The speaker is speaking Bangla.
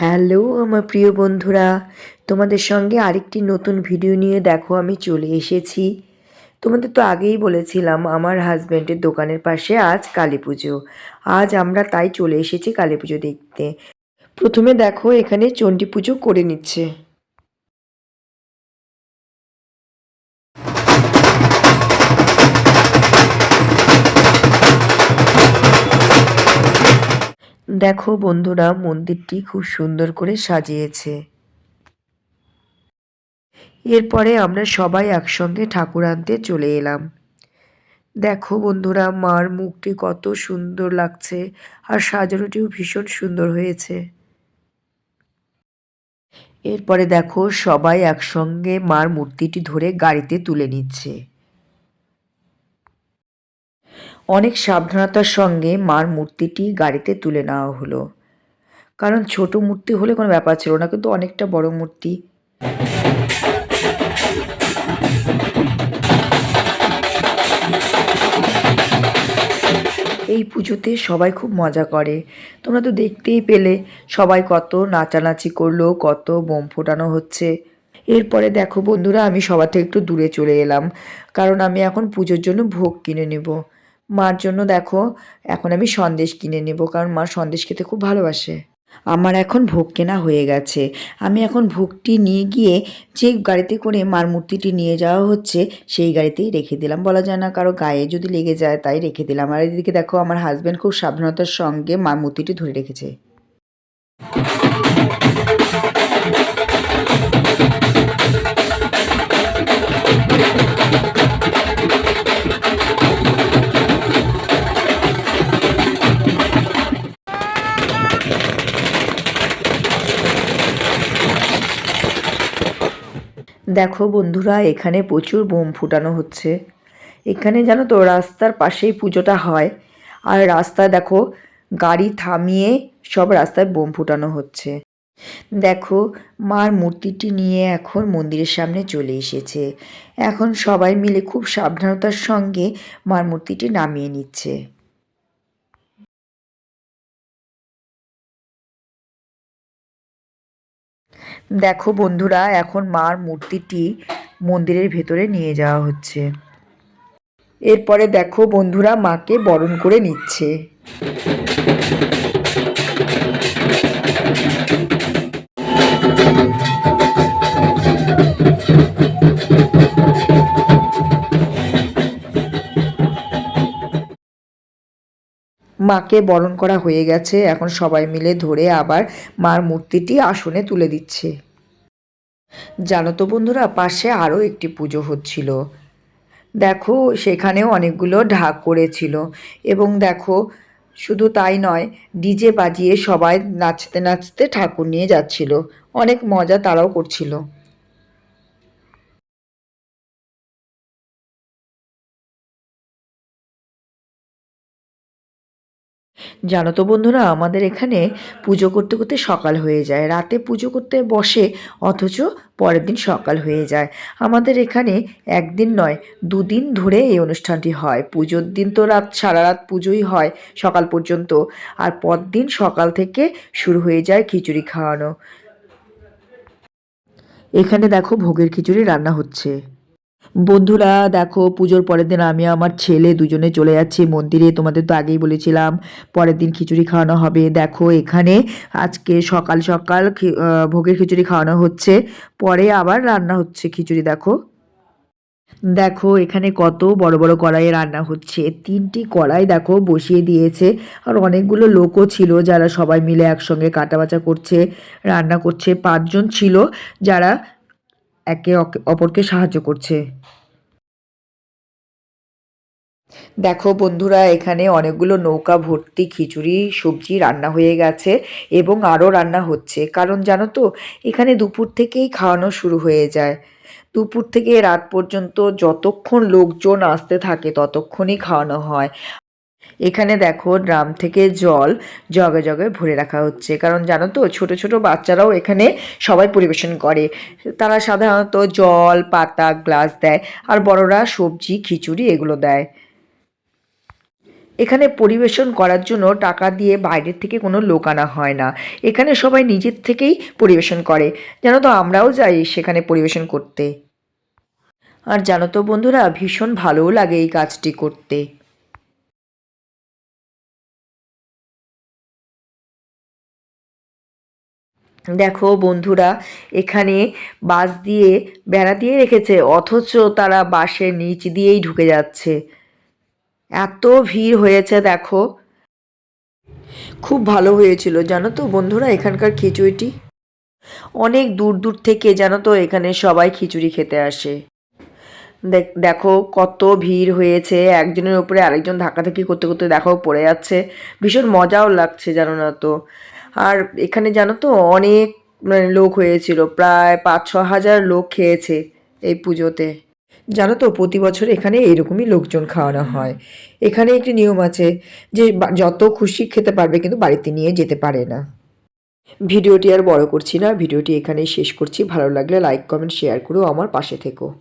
হ্যালো আমার প্রিয় বন্ধুরা, তোমাদের সঙ্গে আরেকটি নতুন ভিডিও নিয়ে দেখো আমি চলে এসেছি। তোমাদের তো আগেই বলেছিলাম আমার হাজব্যান্ডের দোকানের পাশে আজ কালী পুজো। আজ আমরা তাই চলে এসেছি কালী পুজো দেখতে। প্রথমে দেখো এখানে চণ্ডী পুজো করে নিচ্ছে। দেখো বন্ধুরা, মন্দিরটি খুব সুন্দর করে সাজিয়েছে। এরপরে আমরা সবাই একসঙ্গে ঠাকুর আনতে চলে এলাম। দেখো বন্ধুরা, মার মুখটি কত সুন্দর লাগছে আর সাজানোটিও ভীষণ সুন্দর হয়েছে। এরপরে দেখো সবাই একসঙ্গে মার মূর্তিটি ধরে গাড়িতে তুলে নিচ্ছে। অনেক সাবধানতার সঙ্গে মার মূর্তিটি গাড়িতে তুলে নেওয়া হলো। কারণ ছোট মূর্তি হলে কোনো ব্যাপার ছিল না, কিন্তু অনেকটা বড় মূর্তি। এই পুজোতে সবাই খুব মজা করে। তোমরা তো দেখতেই পেলে, সবাই কত নাচানাচি করল, কত বোম ফোটানো হচ্ছে। এরপরে দেখো বন্ধুরা, আমি সবার থেকে একটু দূরে চলে এলাম, কারণ আমি এখন পুজোর জন্য ভোগ কিনে নেব। মার জন্য দেখো, এখন আমি সন্দেশ কিনে নেব, কারণ মা সন্দেশ খেতে খুব ভালোবাসে। আমার এখন ভোগ কেনা হয়ে গেছে। আমি এখন ভোগটি নিয়ে গিয়ে যে গাড়িতে করে মার মূর্তিটি নিয়ে যাওয়া হচ্ছে, সেই গাড়িতেই রেখে দিলাম। বলা যায় না কারও গায়ে যদি লেগে যায়, তাই রেখে দিলাম। আর এদিকে দেখো, আমার হাজব্যান্ড খুব সাবধানতার সঙ্গে মার মূর্তিটি ধরে রেখেছে। দেখো বন্ধুরা, এখানে প্রচুর বোম ফুটানো হচ্ছে। এখানে জানো তো, রাস্তার পাশেই পুজোটা হয়। আর রাস্তায় দেখো, গাড়ি থামিয়ে সব রাস্তায় বোম ফুটানো হচ্ছে। দেখো, মার মূর্তিটি নিয়ে এখন মন্দিরের সামনে চলে এসেছে। এখন সবাই মিলে খুব সাবধানতার সঙ্গে মার মূর্তিটি নামিয়ে নিচ্ছে। দেখো বন্ধুরা, এখন মার মূর্তিটি মন্দিরের ভেতরে নিয়ে যাওয়া হচ্ছে। এরপরে দেখো বন্ধুরা, মাকে বরণ করে নিচ্ছে। মাকে বরণ করা হয়ে গেছে। এখন সবাই মিলে ধরে আবার মার মূর্তিটি আসনে তুলে দিচ্ছে। জানো তো বন্ধুরা, পাশে আরও একটি পুজো হচ্ছিল। দেখো, সেখানেও অনেকগুলো ঢাক করেছিল। এবং দেখো, শুধু তাই নয়, ডিজে বাজিয়ে সবাই নাচতে নাচতে ঠাকুর নিয়ে যাচ্ছিল। অনেক মজা তারাও করছিল। জানো তো বন্ধুরা, আমাদের এখানে পুজো করতে করতে সকাল হয়ে যায়। রাতে পুজো করতে বসে অথচ পরের দিন সকাল হয়ে যায়। আমাদের এখানে একদিন নয়, দুদিন ধরে এই অনুষ্ঠানটি হয়। পুজোর দিন তো রাত, সারা রাত পুজোই হয় সকাল পর্যন্ত। আর পরদিন সকাল থেকে শুরু হয়ে যায় খিচুড়ি খাওয়ানো। এখানে দেখো ভোগের খিচুড়ি রান্না হচ্ছে। বন্ধুরা, দেখো, পুজোর পরের দিন আমি আমার ছেলে দুজনে চলে যাচ্ছি মন্দিরে। তোমাদের তো আগেই বলেছিলাম, পরের দিন খিচুড়ি খাওয়ানো হবে। দেখো, এখানে আজকে সকাল সকাল ভোগের খিচুড়ি খাওয়ানো হচ্ছে, পরে আবার রান্না হচ্ছে খিচুড়ি, দেখো। দেখো, এখানে কত বড় বড় কড়াইয়ে রান্না হচ্ছে। তিনটি কড়াই, দেখো, বসিয়ে দিয়েছে। আর অনেকগুলো লোকও ছিল যারা সবাই মিলে একসঙ্গে কাটাবাচা করছে, রান্না করছে। পাঁচজন ছিল যারা একে অপরকে সাহায্য করছে। দেখো বন্ধুরা, এখানে অনেকগুলো নৌকা, ভর্তি খিচুড়ি, সবজি রান্না হয়ে গেছে এবং আরও রান্না হচ্ছে। কারণ জানো তো, এখানে দুপুর থেকেই খাওয়ানো শুরু হয়ে যায়। দুপুর থেকে রাত পর্যন্ত যতক্ষণ লোকজন আসতে থাকে, ততক্ষণই খাওয়ানো হয়। এখানে দেখো ড্রাম থেকে জল জগে জগে ভরে রাখা হচ্ছে। কারণ জানো তো, ছোট ছোট বাচ্চারাও এখানে সবাই পরিবেশন করে। তারা সাধারণত জল, পাতা, গ্লাস দেয় আর বড়রা সবজি, খিচুড়ি এগুলো দেয়। এখানে পরিবেশন করার জন্য টাকা দিয়ে বাইরের থেকে কোনো লোক আনা হয় না। এখানে সবাই নিজের থেকেই পরিবেশন করে। জানো তো, আমরাও যাই সেখানে পরিবেশন করতে। আর জানো তো বন্ধুরা, ভীষণ ভালোও লাগে এই কাজটি করতে। দেখো বন্ধুরা, এখানে বাস দিয়ে বেড়া দিয়ে রেখেছে, অথচ তারা বাসের নিচ দিয়েই ঢুকে যাচ্ছে। এত ভিড় হয়েছে, দেখো। খুব ভালো হয়েছিল, জানো তো বন্ধুরা, এখানকার খিচুড়িটি? অনেক দূর দূর থেকে, জানো তো, এখানে সবাই খিচুড়ি খেতে আসে। দেখ- কত ভিড় হয়েছে, একজনের উপরে আরেকজন ধাক্কাধাক্কি করতে করতে, দেখো পড়ে যাচ্ছে। ভীষণ মজাও লাগছে, জানো না তো। আর এখানে জানো তো অনেক মানে লোক হয়েছিল। প্রায় পাঁচ ছ হাজার লোক খেয়েছে এই পুজোতে। জানো তো, প্রতি বছর এখানে এরকমই লোকজন খাওয়ানো হয়। এখানে একটি নিয়ম আছে যে যত খুশি খেতে পারবে কিন্তু বাড়িতে নিয়ে যেতে পারে না। ভিডিওটি আর বড় করছি না। ভিডিওটি এখানেই শেষ করছি। ভালো লাগলে লাইক, কমেন্ট, শেয়ার করো। আমার পাশে থেকো।